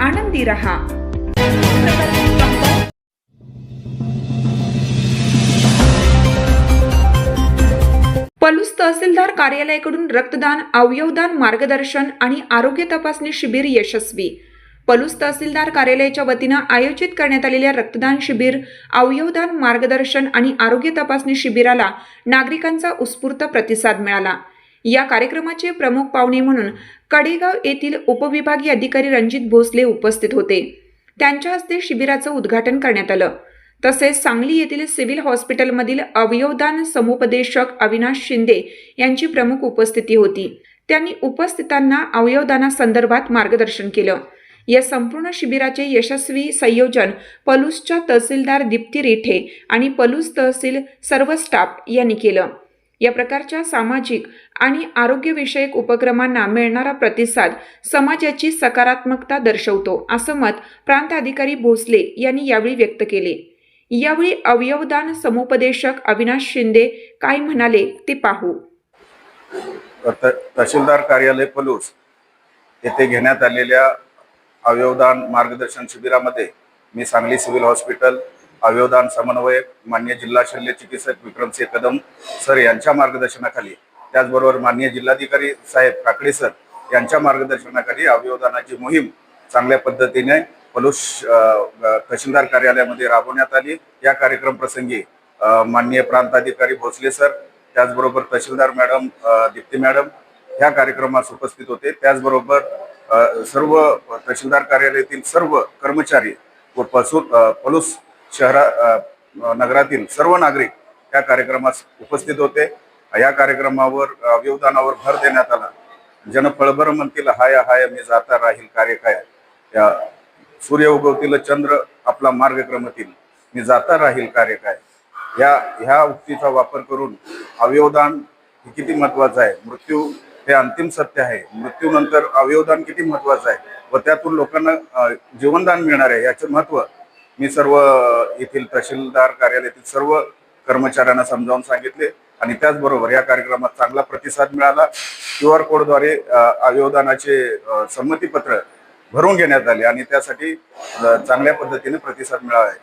आनंदी रहा पलूस तहसीलदार कार्यालयाकडून रक्तदान अवयवदान मार्गदर्शन आणि आरोग्य तपासणी शिबिर यशस्वी. पलूस तहसीलदार कार्यालयाच्या वतीनं आयोजित करण्यात आलेल्या रक्तदान शिबिर अवयवदान मार्गदर्शन आणि आरोग्य तपासणी शिबिराला नागरिकांचा उत्स्फूर्त प्रतिसाद मिळाला. या कार्यक्रमाचे प्रमुख पाहुणे म्हणून कडेगाव येथील उपविभागीय अधिकारी रणजित भोसले उपस्थित होते. त्यांच्या हस्ते शिबिराचं उद्घाटन करण्यात आलं. तसेच सांगली येथील सिव्हिल हॉस्पिटलमधील अवयवदान समुपदेशक अविनाश शिंदे यांची प्रमुख उपस्थिती होती. त्यांनी उपस्थितांना अवयवदानासंदर्भात मार्गदर्शन केलं. या संपूर्ण शिबिराचे यशस्वी संयोजन पलूसच्या तहसीलदार दीप्ती रेठे आणि पलूस तहसील सर्व स्टाफ यांनी केलं. या प्रकारच्या सामाजिक आणि आरोग्यविषयक उपक्रमांना मिळणारा प्रतिसाद समाजाची सकारात्मकता दर्शवतो असं मत प्रांताधिकारी भोसले यांनी यावेळी व्यक्त केले. यावेळी अवयवदान समुपदेशक अविनाश शिंदे काय म्हणाले ते पाहू. तहसीलदार कार्यालय पलूस येथे घेण्यात आलेल्या अवयवदान मार्गदर्शन शिबिरामध्ये मी सांगली सिव्हिल हॉस्पिटल अवयवदान समन्वयक मान्य जिल्हा शल्य चिकित्सक विक्रमसिंह कदम सर यांच्या मार्गदर्शनाखाली. त्याचबरोबर मान्य जिल्हाधिकारी साहेब काकडे सर यांच्या मार्गदर्शनाखाली अवयवदानाची मोहीम चांगल्या पद्धतीने पलूस तहसीलदार कार्यालयामध्ये राबवण्यात आली. या कार्यक्रम प्रसंगी माननीय प्रांताधिकारी भोसले सर त्याचबरोबर तहसीलदार मॅडम दीप्ती मॅडम ह्या कार्यक्रमास उपस्थित होते. त्याचबरोबर सर्व तहसीलदार कार्यालयातील सर्व कर्मचारी व पसू पलुस पलूस शहरा नगरातील सर्व नागरिक या कार्यक्रमास उपस्थित होते. या कार्यक्रमावर अवयवदानावर भर देण्यात आला. जन फळभर म्हणतील हाय हाय मी जाता राहील कार्य काय? या सूर्य उगवतील चंद्र आपला मार्ग क्रमतील मी जाता राहील कार्य काय? या ह्या उक्तीचा वापर करून अवयवदान हे किती महत्वाचं आहे? मृत्यू हे अंतिम सत्य आहे. मृत्यूनंतर अवयवदान किती महत्वाचं आहे? व त्यातून लोकांना जीवनदान मिळणार आहे याचे महत्त्व मी सर्व येथील तहसीलदार कार्यालयातील सर्व कर्मचाऱ्यांना समजावून सांगितले आणि त्याचबरोबर या कार्यक्रमात चांगला प्रतिसाद मिळाला. क्यू आर कोडद्वारे अ, संमतीपत्र भरून घेण्यात आले आणि त्यासाठी चांगल्या पद्धतीने प्रतिसाद मिळाला आहे.